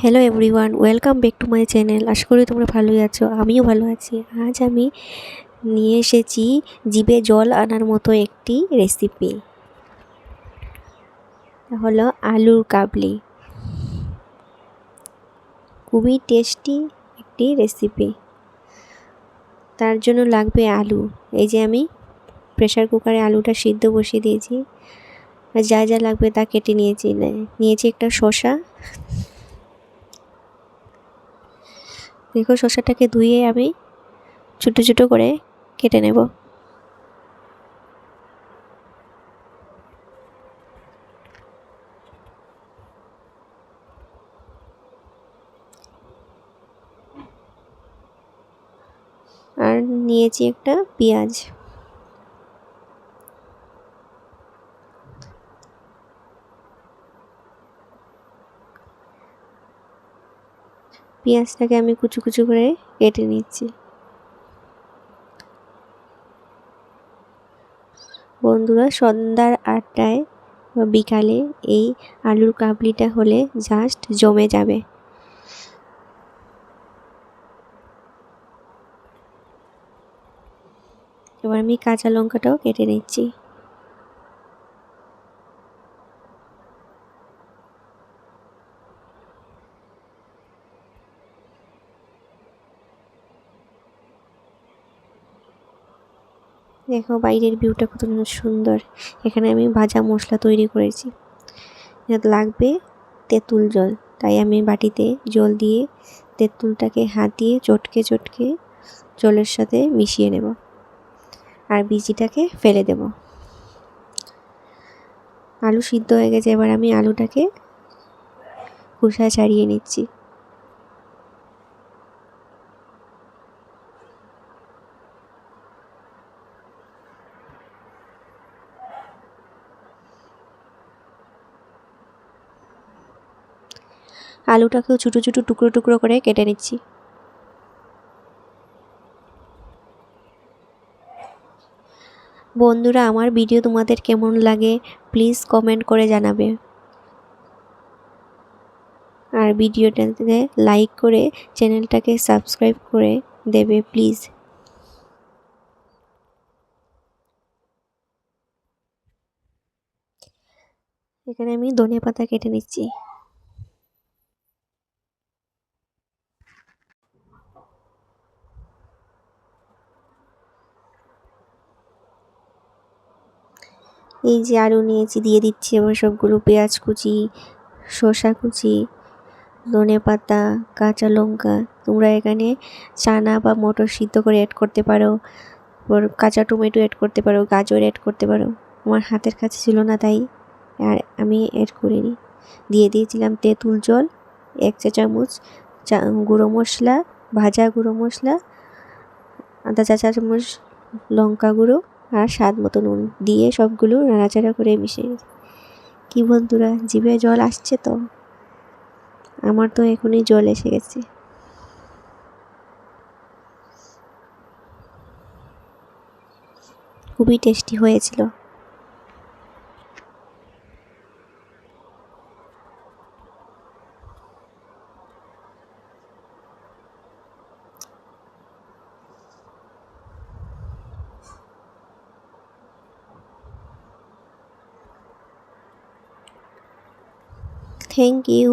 Hello everyone welcome back to my channel আশা করি তোমরা ভালোই আছো, আমিও ভালো আছি। আজ আমি নিয়ে এসেছি জিভে জল আনার মতো একটি রেসিপি হলো আলুর কাবলি। খুবই টেস্টি একটি রেসিপি তার জন্য লাগবে আলু। এই যে আমি প্রেশার কুকারে আলুটা সিদ্ধ বসিয়ে দিয়েছি। যা যা লাগবে তা কেটে নিয়েছি। নিয়েছি একটা শসা। দেখো শসাটাকে ধুয়ে আমি ছোটো ছোটো করে কেটে নেব। আর নিয়েছি একটা পেঁয়াজ। পেঁয়াজটাকে আমি কুচু কুচু করে কেটে নিচ্ছি। বন্ধুরা, সন্ধ্যার আটটায় বা বিকালে এই আলুর কাবলিটা হলে জাস্ট জমে যাবে। এবার আমি কাঁচা লঙ্কাটাও কেটে নিচ্ছি। দেখো বাইরের ভিউটা কত সুন্দর। এখানে আমি ভাজা মশলা তৈরি করেছি। লাগবে তেঁতুল জল। তাই আমি বাটিতে জল দিয়ে তেঁতুলটাকে হাত দিয়ে চটকে চটকে জলের সাথে মিশিয়ে নেব। আর বিচিটাকে ফেলে দেব। আলু সিদ্ধ হয়ে গেছে, এবার আমি আলুটাকে খোসা ছাড়িয়ে নিচ্ছি। আলুটাকেও ছোটো ছোটো টুকরো টুকরো করে কেটে নিচ্ছি। বন্ধুরা, আমার ভিডিও তোমাদের কেমন লাগে প্লিজ কমেন্ট করে জানাবে। আর ভিডিওটাতে লাইক করে চ্যানেলটাকে সাবস্ক্রাইব করে দেবে প্লিজ। এখানে আমি ধনে পাতা কেটে নিচ্ছি। এই যে আলু নিয়েছি, দিয়ে দিচ্ছি এবার সবগুলো পেঁয়াজ কুচি, শসা কুচি, ধনে পাতা, কাঁচা লঙ্কা। তোমরা এখানে চানা বা মটর সিদ্ধ করে অ্যাড করতে পারো ওর কাঁচা টমেটো অ্যাড করতে পারো, গাজর অ্যাড করতে পারো। আমার হাতের কাছে ছিল না তাই, আর আমি অ্যাড করিনি। দিয়ে দিয়েছিলাম তেঁতুল জল, এক চা চামচ চা, গুঁড়ো মশলা, ভাজা গুঁড়ো মশলা আধা চা চামচ লঙ্কা গুঁড়ো আর স্বাদ মতো নুন দিয়ে সবগুলো নাড়াচাড়া করে মিশিয়ে কি বন্ধুরা, জিভে জল আসছে তো? আমার তো এখনই জল এসে গেছে। খুবই টেস্টি হয়েছিল। Thank you